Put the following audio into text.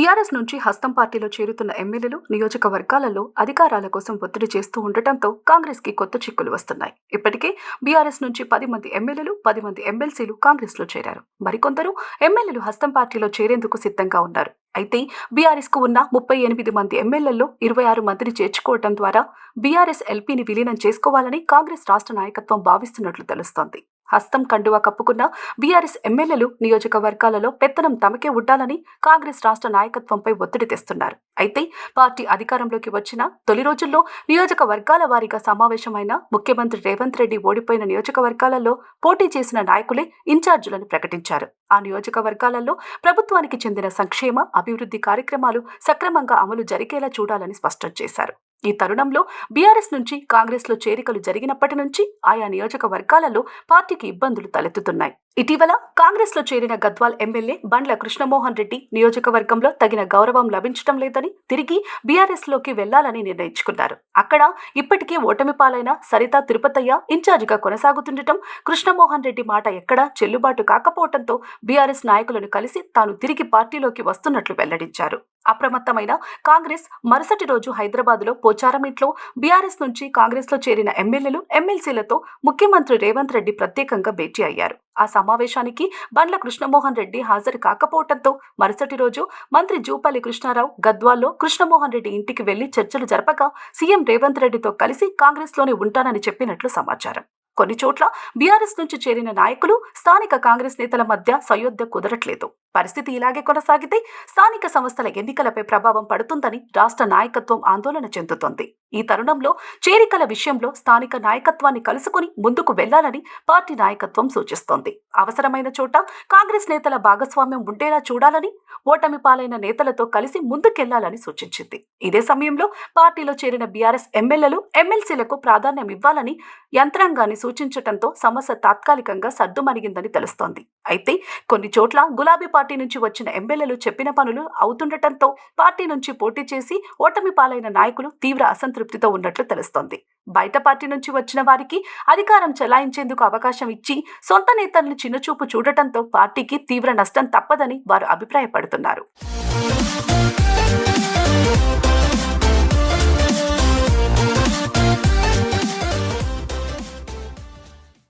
BRS నుంచి హస్తం పార్టీలో చేరుతున్న ఎమ్మెల్యేలు నియోజకవర్గాలలో అధికారాల కోసం ఒత్తిడి చేస్తూ ఉండటంతో కాంగ్రెస్కి కొత్త చిక్కులు వస్తున్నాయి. ఇప్పటికే బీఆర్ఎస్ నుంచి పది మంది ఎమ్మెల్యేలు పది మంది ఎమ్మెల్సీలు కాంగ్రెస్లో చేరారు. మరికొందరు ఎమ్మెల్యేలు హస్తం పార్టీలో చేరేందుకు సిద్ధంగా ఉన్నారు. అయితే బీఆర్ఎస్కు ఉన్న ముప్పై ఎనిమిది మంది ఎమ్మెల్యేల్లో ఇరవై ఆరు మందిని చేర్చుకోవడం ద్వారా బీఆర్ఎస్ ఎల్పీని విలీనం చేసుకోవాలని కాంగ్రెస్ రాష్ట్ర నాయకత్వం భావిస్తున్నట్లు తెలుస్తోంది. హస్తం కండువా కప్పుకున్న బీఆర్ఎస్ ఎమ్మెల్యేలు నియోజకవర్గాలలో పెత్తనం తమకే ఉండాలని కాంగ్రెస్ రాష్ట్ర నాయకత్వంపై ఒత్తిడి తెస్తున్నారు. అయితే పార్టీ అధికారంలోకి వచ్చిన తొలి రోజుల్లో నియోజకవర్గాల వారీగా సమావేశమైన ముఖ్యమంత్రి రేవంత్ రెడ్డి ఓడిపోయిన నియోజకవర్గాలలో పోటీ చేసిన నాయకులే ఇన్ఛార్జీలను ప్రకటించారు. ఆ నియోజకవర్గాలలో ప్రభుత్వానికి చెందిన సంక్షేమ అభివృద్ధి కార్యక్రమాలు సక్రమంగా అమలు జరిగేలా చూడాలని స్పష్టం చేశారు. ఈ తరుణంలో బీఆర్ఎస్ నుంచి కాంగ్రెస్లో చేరికలు జరిగినప్పటి నుంచి ఆయా నియోజకవర్గాలలో పార్టీకి ఇబ్బందులు తలెత్తుతున్నాయి. ఇటీవల కాంగ్రెస్లో చేరిన గద్వాల్ ఎమ్మెల్యే బండ్ల కృష్ణమోహన్ రెడ్డి నియోజకవర్గంలో తగిన గౌరవం లభించడం లేదని తిరిగి బీఆర్ఎస్లోకి వెళ్ళాలని నిర్ణయించుకున్నారు. అక్కడ ఇప్పటికే ఓటమి పాలైన సరిత తిరుపతయ్య ఇన్ఛార్జిగా కొనసాగుతుండటం కృష్ణమోహన్ రెడ్డి మాట ఎక్కడా చెల్లుబాటు కాకపోవడంతో బీఆర్ఎస్ నాయకులను కలిసి తాను తిరిగి పార్టీలోకి వస్తున్నట్లు వెల్లడించారు. అప్రమత్తమైన కాంగ్రెస్ మరుసటి రోజు హైదరాబాద్లో పోచారం ఇంట్లో బీఆర్ఎస్ నుంచి కాంగ్రెస్లో చేరిన ఎమ్మెల్యేలు ఎమ్మెల్సీలతో ముఖ్యమంత్రి రేవంత్ రెడ్డి ప్రత్యేకంగా భేటీ అయ్యారు. ఆ సమావేశానికి బండ్ల కృష్ణమోహన్ రెడ్డి హాజరు కాకపోవడంతో మరుసటి రోజు మంత్రి జూపల్లి కృష్ణారావు గద్వాల్లో కృష్ణమోహన్ రెడ్డి ఇంటికి వెళ్ళి చర్చలు జరపగా సీఎం రేవంత్ రెడ్డితో కలిసి కాంగ్రెస్లోనే ఉంటానని చెప్పినట్లు సమాచారం. కొన్ని చోట్ల బీఆర్ఎస్ నుంచి చేరిన నాయకులు స్థానిక కాంగ్రెస్ నేతల మధ్య సయోధ్య కుదరట్లేదు. పరిస్థితి ఇలాగే కొనసాగితే స్థానిక సంస్థల ఎన్నికలపై ప్రభావం పడుతుందని రాష్ట్ర నాయకత్వం ఆందోళన చెందుతోంది. ఈ తరుణంలో చేరికల విషయంలో స్థానిక నాయకత్వాన్ని కలుసుకుని ముందుకు వెళ్ళాలని పార్టీ నాయకత్వం సూచిస్తోంది. అవసరమైన చోట కాంగ్రెస్ నేతల భాగస్వామ్యం ఉండేలా చూడాలని ఓటమి పాలైన నేతలతో కలిసి ముందుకెళ్ళాలని సూచించింది. ఇదే సమయంలో పార్టీలో చేరిన బీఆర్ఎస్ ఎమ్మెల్యేలు ఎమ్మెల్సీలకు ప్రాధాన్యం ఇవ్వాలని యంత్రాంగాన్ని సూచించడంతో సమస్య తాత్కాలికంగా సద్దుమణిగిందని తెలుస్తోంది. అయితే కొన్ని చోట్ల గులాబీ పార్టీ నుంచి వచ్చిన ఎమ్మెల్యేలు చెప్పిన పనులు అవుతుండటంతో పార్టీ నుంచి పోటీ చేసి ఓటమి పాలైన నాయకులు తీవ్ర సంతృప్తితో ఉన్నట్లు తెలుస్తోంది. బయట పార్టీ నుంచి వచ్చిన వారికి అధికారం చెలాయించేందుకు అవకాశం ఇచ్చి సొంత నేతలను చిన్నచూపు చూడటంతో పార్టీకి తీవ్ర నష్టం తప్పదని వారు అభిప్రాయపడుతున్నారు.